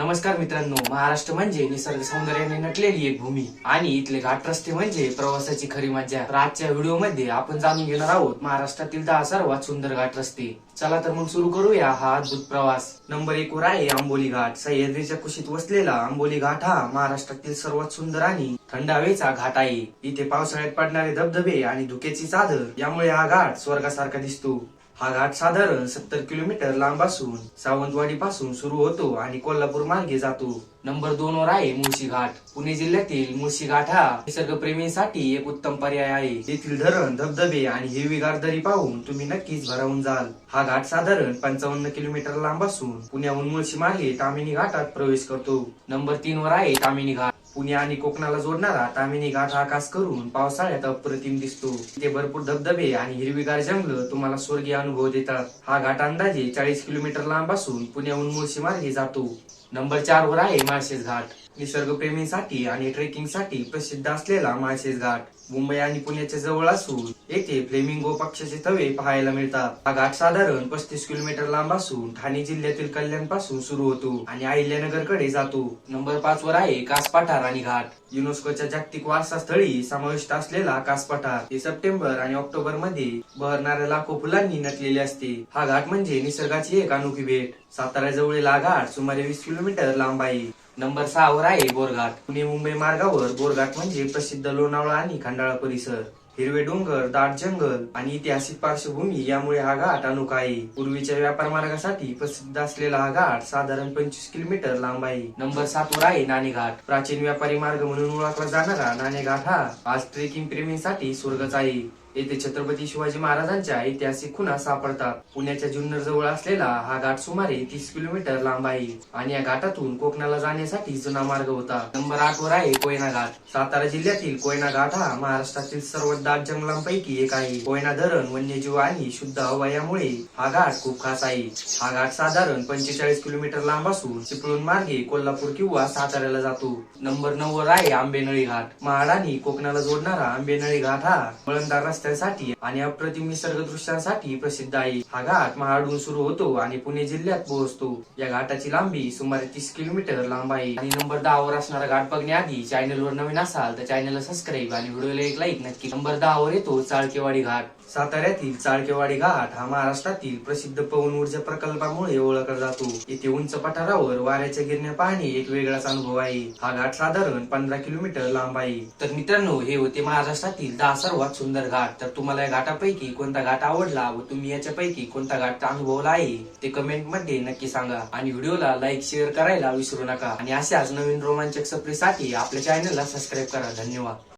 नमस्कार मित्रांनो महाराष्ट्र म्हणजे निसर्ग सौंदर्याने नटलेली एक भूमी. आणि इथले घाट रस्ते म्हणजे प्रवासाची खरी मजा तर आजच्या व्हिडिओमध्ये आपण जाणून घेणार आहोत महाराष्ट्रातील दहा सर्वात सुंदर घाट रस्ते. चला तर मग सुरू करूया हा अद्भुत प्रवास. नंबर एक वर आहे आंबोली घाट. सह्याद्रीच्या कुशीत वसलेला आंबोली घाट हा महाराष्ट्रातील सर्वात सुंदर आणि थंड हवेचा घाट आहे. इथे पावसाळ्यात पडणारे धबधबे आणि धुक्याची चादर यामुळे हा घाट स्वर्गासारखा दिसतो. हा घाट साधारण सत्तर किलोमीटर लांब असून सावंतवाडी पासून सुरू होतो आणि कोल्हापूर मार्गे जातो. नंबर दोन वर आहे मुळशी घाट. पुणे जिल्ह्यातील मुळशी घाट हा निसर्गप्रेमींसाठी एक उत्तम पर्याय आहे. येथील धरण धबधबे आणि हिरवीगार दरी पाहून तुम्ही नक्कीच भरावून जाल. हा घाट साधारण पंचावन्न किलोमीटर लांब असून पुण्याहून मुळशी मार्गे तामिनी घाटात प्रवेश करतो. नंबर तीन वर आहे तामिनी घाट. पुणे आणि कोकणाला जोडणारा तामिनी घाट हा खास करून पावसाळ्यात अप्रतिम दिसतो. इथे भरपूर धबधबे आणि हिरवीगार जंगल तुम्हाला स्वर्गीय अनुभव देतात हा घाट अंदाजे चाळीस किलोमीटर लांब असून पुण्याहून मुळशी मार्गे जातो. नंबर चार वर आहे माळशेज घाट. निसर्गप्रेमींसाठी आणि ट्रेकिंगसाठी प्रसिद्ध असलेला माळशेज घाट. मुंबई आणि पुण्याच्या जवळ असून येथे फ्लेमिंगो पक्षाचे तवे पाहायला मिळतात. हा घाट साधारण पस्तीस किलोमीटर लांब असून ठाणे जिल्ह्यातील कल्याणपासून सुरू होतो आणि अहिल्यानगरकडे जातो. नंबर पाच वर आहे कास पठार आणि घाट. युनेस्कोच्या जागतिक वारसा स्थळी समाविष्ट असलेला कास पठार हे सप्टेंबर आणि ऑक्टोबरमध्ये बहरणाऱ्या लाखो फुलांनी नटलेले असते. हा घाट म्हणजे निसर्गाची एक अनोखी भेट. सातारा जवळील हा घाट सुमारे वीस किलोमीटर लांब आहे. नंबर सहा वर आहे बोरघाट. पुणे मुंबई मार्गावर बोरघाट म्हणजे प्रसिद्ध लोणावळा आणि खंडाळा परिसर. हिरवे डोंगर दाट जंगल आणि ऐतिहासिक पार्श्वभूमी यामुळे हा घाट अनोखा आहे. पूर्वीच्या व्यापार मार्गासाठी प्रसिद्ध असलेला हा घाट साधारण पंचवीस किलोमीटर लांब आहे. नंबर सात वर आहे नाणे घाट. प्राचीन व्यापारी मार्ग म्हणून ओळखला जाणारा नाणे घाट हा आज ट्रेकिंग प्रेमींसाठी स्वर्गच आहे. येथे छत्रपती शिवाजी महाराजांच्या ऐतिहासिक खुणा सापडतात. पुण्याच्या जुन्नर जवळ असलेला हा घाट सुमारे तीस किलोमीटर लांब आहे आणि या घाटातून कोकणाला जाण्यासाठी जुना मार्ग होता. नंबर आठ वर आहे कोयना घाट. सातारा जिल्ह्यातील कोयना घाट हा महाराष्ट्रातील सर्वात दाट जंगलांपैकी एक आहे. कोयना धरण वन्यजीव आणि शुद्ध हवा यामुळे हा घाट खूप खास आहे. हा घाट साधारण पंचेचाळीस किलोमीटर लांब असून चिपळूण मार्गे कोल्हापूर किंवा साताऱ्याला जातो. नंबर नऊ वर आहे आंबेनळी घाट. महाड आणि कोकणाला जोडणारा आंबेनळी घाट हा वळणदार रस्त्यांसाठी आणि अप्रतिम निसर्ग दृश्यांसाठी प्रसिद्ध आहे. हा घाट महाडून सुरू होतो आणि पुणे जिल्ह्यात पोहोचतो. या घाटाची लांबी सुमारे तीस किलोमीटर लांब आहे. आणि नंबर दहा वर असणारा घाट बघण्याआधी चॅनल वर नवीन असाल तर चॅनलला सबस्क्राईब आणि व्हिडिओला एक लाईक नक्की. नंबर दहा वर येतो चाळकेवाडी घाट. साताऱ्यातील चाळकेवाडी घाट हा महाराष्ट्रातील प्रसिद्ध पवन ऊर्जा प्रकल्पामुळे ओळखला जातो. इथे उंच पठारावर वाऱ्याच्या गिरण्या पाहणे एक वेगळाच अनुभव आहे. हा घाट साधारण पंधरा किलोमीटर लांब आहे. तर मित्रांनो हे होते महाराष्ट्रातील दहा सर्वात सुंदर घाट. तर तुम्हाला या घाटापैकी कोणता घाट आवडला व तुम्ही याच्यापैकी कोणता घाट अनुभवला आहे ते कमेंटमध्ये नक्की सांगा. आणि व्हिडिओला लाईक शेअर करायला विसरू नका. आणि अशाच नवीन रोमांचक सफरीसाठी आपल्या चॅनलला सबस्क्राईब करा. धन्यवाद.